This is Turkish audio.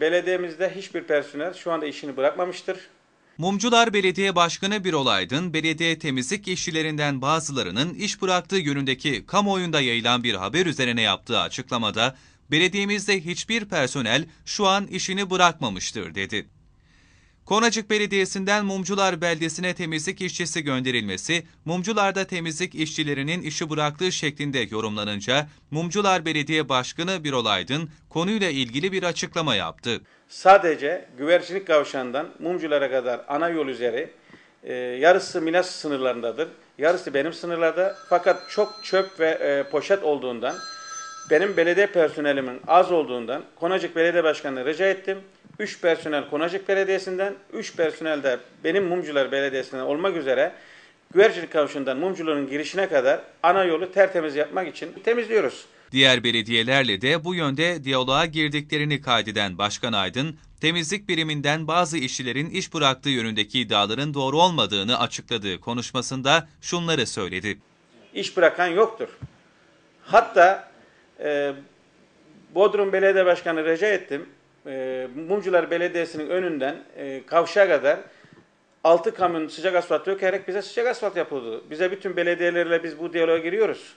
Belediyemizde hiçbir personel şu anda işini bırakmamıştır. Mumcular Belediye Başkanı Birol Aydın, belediye temizlik işçilerinden bazılarının iş bıraktığı yönündeki kamuoyunda yayılan bir haber üzerine yaptığı açıklamada, belediyemizde hiçbir personel şu an işini bırakmamıştır dedi. Konacık Belediyesi'nden Mumcular Beldesi'ne temizlik işçisi gönderilmesi, Mumcular'da temizlik işçilerinin işi bıraktığı şeklinde yorumlanınca, Mumcular Belediye Başkanı Birol Aydın konuyla ilgili bir açıklama yaptı. Sadece Güvercinlik Kavşağı'ndan Mumculara kadar ana yol üzeri e, yarısı Milas sınırlarındadır. Yarısı benim sınırlarda fakat çok çöp ve e, poşet olduğundan benim belediye personelimin az olduğundan Konacık Belediye Başkanı'na rica ettim. 3 personel Konacık Belediyesi'nden, 3 personel de benim Mumcular Belediyesi'nden olmak üzere Güvercinlik Kavşağı'ndan Mumcuların girişine kadar ana yolu tertemiz yapmak için temizliyoruz. Diğer belediyelerle de bu yönde diyaloğa girdiklerini kaydeden Başkan Aydın, temizlik biriminden bazı işçilerin iş bıraktığı yönündeki iddiaların doğru olmadığını açıkladığı konuşmasında şunları söyledi. İş bırakan yoktur. Hatta e, Bodrum Belediye Başkanı rica ettim. E, Mumcular Belediyesi'nin önünden e, kavşağa kadar 6 kamyon sıcak asfalt dökerek bize sıcak asfalt yapıldı. Bize bütün belediyelerle biz bu diyaloğa giriyoruz.